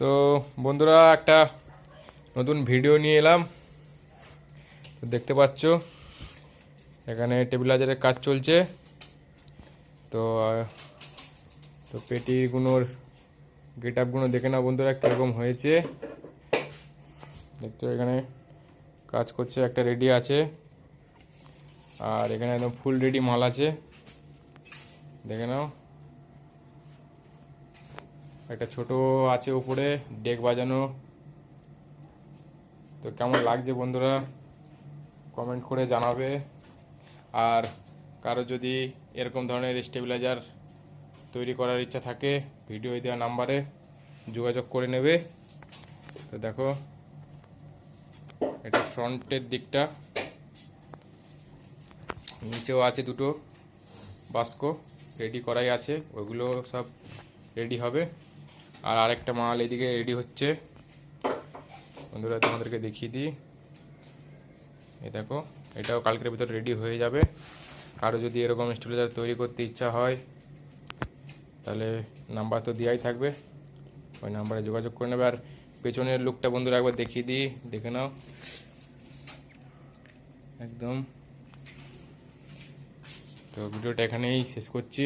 তো বন্ধুরা, একটা নতুন ভিডিও নিয়ে এলাম। তো দেখতে পাচ্ছ, এখানে টেবিলাইজারের কাজ চলছে। তো তো পেটিগুলোর গেট আপগুলো দেখে নাও বন্ধুরা, কীরকম হয়েছে। দেখছ এখানে কাজ করছে, একটা রেডি আছে। আর এখানে একদম ফুল রেডি মাল আছে। দেখে নাও। একটা ছোট আছে উপরে, ডেক বাজানো। তো কেমন লাগছে বন্ধুরা? কমেন্ট করে জানাবে। আর কারও যদি এরকম ধরনের স্টেবিলাইজার তৈরি করার ইচ্ছা থাকে, ভিডিও দেওয়া নাম্বারে যোগাযোগ করে নেবে। তো দেখো, এটা ফ্রন্টের দিকটা। নিচেও আছে দুটো বাস্ক, রেডি করাই আছে। ওইগুলো সব রেডি হবে। আর আরেকটা মাল এদিকে রেডি হচ্ছে। বন্ধুরা, তোমাদেরকে দেখিয়ে দিই। এই দেখো, এটাও কালকের ভিতরে রেডি হয়ে যাবে। কারও যদি এরকম স্টেবিলাইজার তৈরি করতে ইচ্ছা হয়, তাহলে নাম্বার তো দেওয়াই থাকবে। ওই নাম্বারে যোগাযোগ করে নেবে। আর পেছনের লুকটা বন্ধুরা একবার দেখিয়ে দিই, দেখে নাও। একদম। তো ভিডিওটা এখানেই শেষ করছি।